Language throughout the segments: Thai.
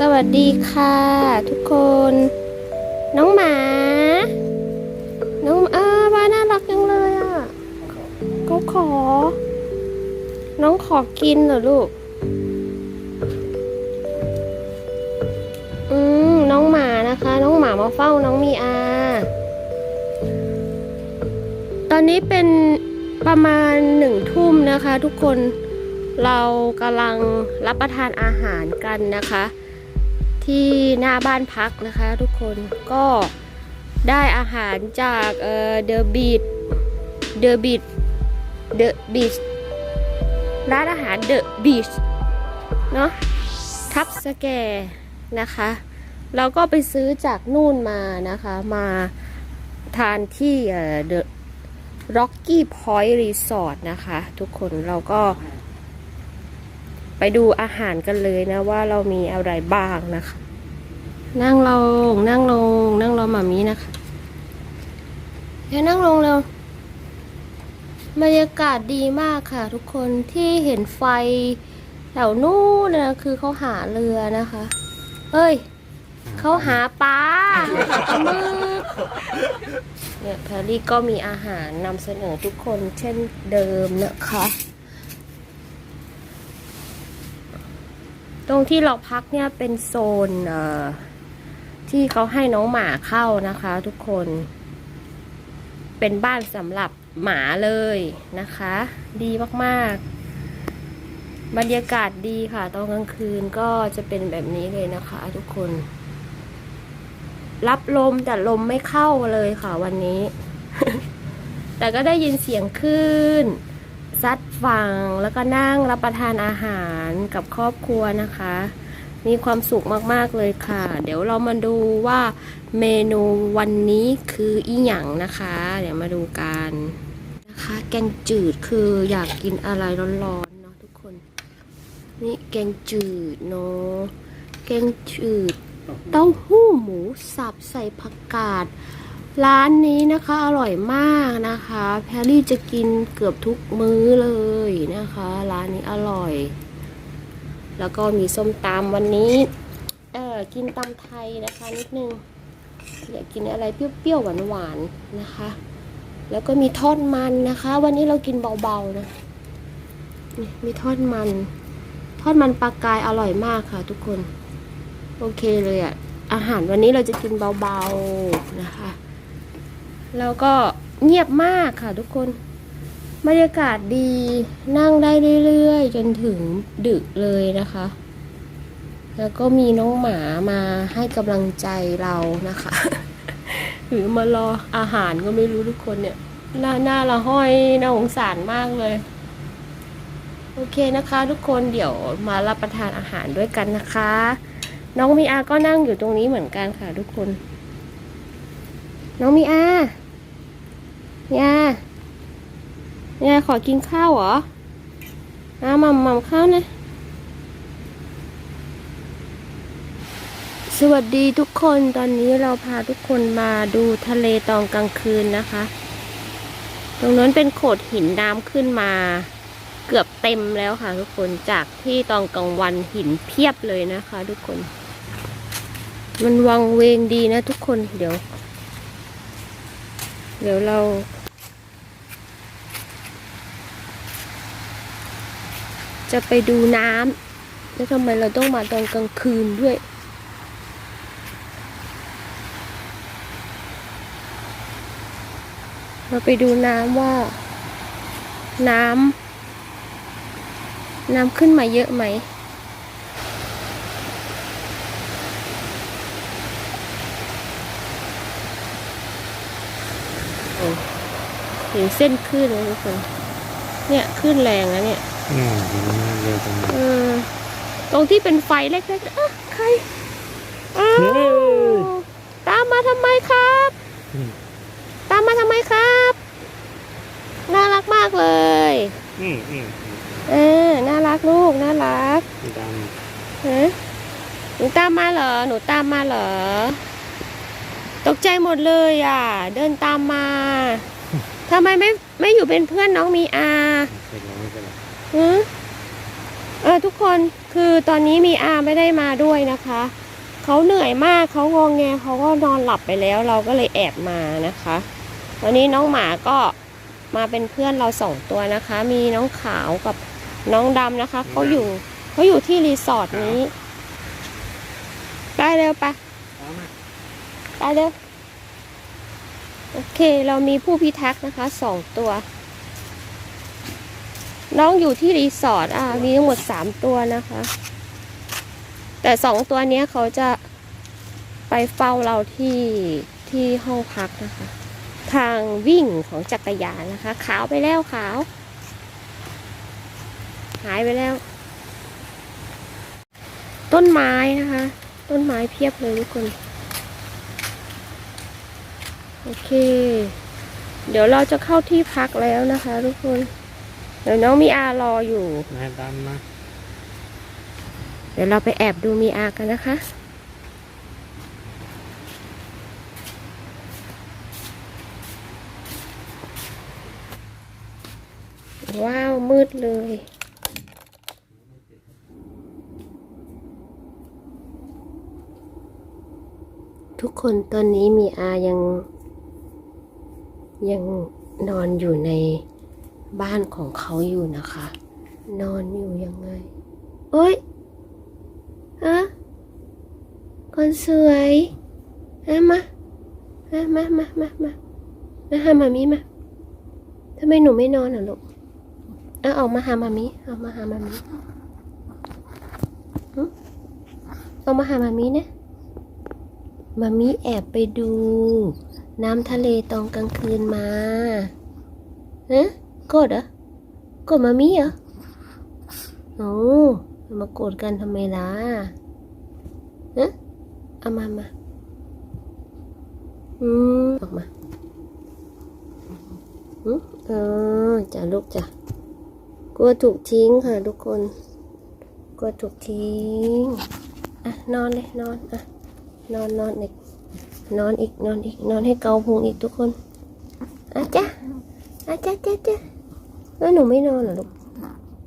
สวัสดีค่ะ ทุกคน น้องหมา น้องเออบ้าน่ารักจังเลยอะเขาขอ น้องขอกินเหรอลูก อืมน้องหมานะคะ น้องหมามาเฝ้าน้องมีอา ตอนนี้เป็นประมาณหนึ่งทุ่มนะคะ ทุกคนเรากำลังรับประทานอาหารกันนะคะ ที่หน้าบ้านพักนะคะทุกคนก็ได้อาหารจากเอ่อเดอะบีดเดอะบีดเดอะบีชร้านอาหารเดอะบีชเนาะทับสแกนะคะ เราก็ไปซื้อจากนู่นมานะคะ มาทานที่เดอ่อ The Rocky Point Resort นะคะ ทุกคนเราก็ ไปดูอาหารกันเลยนะว่าเรามีอะไรบ้างนะคะ นั่งลงนั่งลง นั่งรอหมามีนะคะ เดี๋ยวนั่งลงเร็วบรรยากาศดีมากค่ะ ทุกคนที่เห็นไฟแถวนู้นนะคือเขาหาเรือนะคะ เอ้ยเขาหาปลาหาปลาหมึกเนี่ยแพรรี่ก็มีอาหารนำเสนอทุกคนเช่นเดิมนะคะ ตรงที่เราพักเนี่ยเป็นโซนที่เขาให้น้องหมาเข้านะคะ ทุกคน เป็นบ้านสำหรับหมาเลยนะคะ ดีมากๆ บรรยากาศดีค่ะ ตอนกลางคืนก็จะเป็นแบบนี้เลยนะคะ ทุกคน รับลมแต่ลมไม่เข้าเลยค่ะวันนี้ แต่ก็ได้ยินเสียงคลื่น ซัดฝั่งแล้วก็นั่งรับประทานอาหารกับครอบครัวนะคะ มีความสุขมากๆเลยค่ะ เดี๋ยวเรามาดูว่าเมนูวันนี้คืออีหยังนะคะ เดี๋ยวมาดูกันนะคะ แกงจืดคืออยากกินอะไรร้อนๆเนาะทุกคน นี่แกงจืดเนาะแกงจืด เต้าหู้หมูสับใส่ผักกาด ร้านนี้นะคะอร่อยมากนะคะ แพรรี่จะกินเกือบทุกมื้อเลยนะคะ ร้านนี้อร่อย แล้วก็มีส้มตำวันนี้ เออกินตำไทยนะคะนิดนึงอยากกินอะไรเปรี้ยวๆหวานๆนะคะ แล้วก็มีทอดมันนะคะ วันนี้เรากินเบาๆนะนี่มีทอดมัน ทอดมันปลากายอร่อยมากค่ะ ทุกคน โอเคเลยอะอาหารวันนี้เราจะกินเบาๆนะคะ แล้วก็เงียบมากค่ะทุกคน บรรยากาศดีนั่งได้เรื่อยๆ จนถึงดึกเลยนะคะ แล้วก็มีน้องหมามาให้กำลังใจเรานะคะ หรือมารออาหารก็ไม่รู้ทุกคนเนี่ย หน้าหน้าละห้อยน่าสงสารมากเลย โอเคนะคะทุกคนเดี๋ยวมารับประทานอาหารด้วยกันนะคะ น้องมีอาก็นั่งอยู่ตรงนี้เหมือนกันค่ะทุกคน น้องมีอา มีอามีอาขอกินข้าวเหรออาหม่ำหม่ำข้าวนะ สวัสดีทุกคนตอนนี้เราพาทุกคนมาดูทะเลตอนกลางคืนนะคะ ตรงนั้นเป็นโขดหินน้ำขึ้นมาเกือบเต็มแล้วค่ะทุกคนจากที่ตอนกลางวันหินเพียบเลยนะคะ ทุกคน มันวังเวงดีนะทุกคนเดี๋ยว เดี๋ยวเรา จะไปดูน้ำแล้วทำไมเราต้องมาตอนกลางคืนด้วย เราไปดูน้ำว่า น้ำน้ำขึ้นมาเยอะไหมเห็นเส้นคลื่นเลยทุกคน เนี่ยคลื่นแรงนะเนี่ย อืมดีมากเลยตรงนี้เออตรงที่เป็นไฟเล็กๆอะใครอ้าวเฮ้ยตามมาทำไมครับอืมตามมาทำไมครับ น่ารักมากเลยอืมอืมเออ น่ารักลูก น่ารักอืมดฮะหนูตามมาเหรอ หนูตามมาเหรอ ตกใจหมดเลยอะ เดินตามมา ทำไมไม่ไม่อยู่เป็นเพื่อนน้องมีอาำเป็นไรไม่เป็นไร ฮะเออทุกคนคือตอนนี้มีอาไม่ได้มาด้วยนะคะเขาเหนื่อยมากเขางองแงเขาก็นอนหลับไปแล้ว เราก็เลยแอบมานะคะตอนนี้น้องหมาก็มาเป็นเพื่อนเราสองตัวนะคะ มีน้องขาวกับน้องดำนะคะเขาอยู่เขาอยู่ที่รีสอร์ทนี้ไปเร็วไปเอามาไปเร็วโอเค เรามีผู้พิทักษ์นะคะสองตัว น้องอยู่ที่รีสอร์ทอะมีทั้งหมดสามตัวนะคะ แต่สองตัวเนี้ยเขาจะไปเฝ้าเราที่ที่ห้องพักนะคะ ทางวิ่งของจักรยานนะคะ ขาวไปแล้วขาว หายไปแล้ว ต้นไม้นะคะ ต้นไม้เพียบเลยทุกคน โอเค เดี๋ยวเราจะเข้าที่พักแล้วนะคะ ทุกคน เดี๋ยวน้องมีอารออยู่นายดำมาเดี๋ยวเราไปแอบดูมีอากันนะคะ ว้าว มืดเลยทุกคนตอนนี้มีอายังยังนอนอยู่ใน บ้านของเขาอยู่นะคะ นอนอยู่ยังไงเอ้ยฮะคนสวยอะมาอะมามามามามาหามามีมาทำไมหนูไม่นอนอะลูกเอาออกมาหามามีเอามาหามามีหึเอามาหามามีนะมามีแอบไปดู น้ำทะเลตอนกลางคืนมาฮะ โกรธเหรอโกรธมามีเหรอโอ้มาโกรธกันทำไมล่ะฮะเอามามาอืมออกมาอืมเออจ้ะลูกจ้ะกลัวถูกทิ้งค่ะทุกคนกลัวถูกทิ้งอะนอนเลยนอนอะนอนนอนอีกนอนอีกนอนอีกนอนให้เกาพุงอีกทุกคนอะจ้ะอะจ้ะจ้ะจ้ะ แล้วหนูไม่นอนเหรอลูก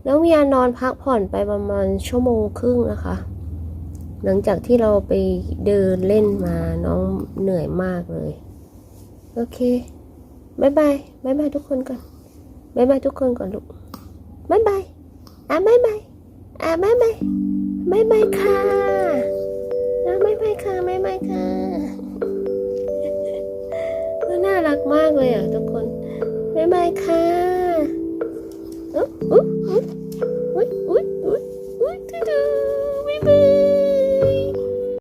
น้องวิยนอนพักผ่อนไปประมาณชั่วโมงครึ่งนะคะ หลังจากที่เราไปเดินเล่นมาน้องเหนื่อยมากเลย โอเคบายบายบายบายทุกคนก่อนบายบายทุกคนก่อนลูกบายบายอะบายบายอะบายบายบายบายค่ะอะบายบายค่ะบายบายค่ะก็น่ารักมากเลยอะทุกคนบายบายค่ะ อุ๊บอุ๊บอุ๊บ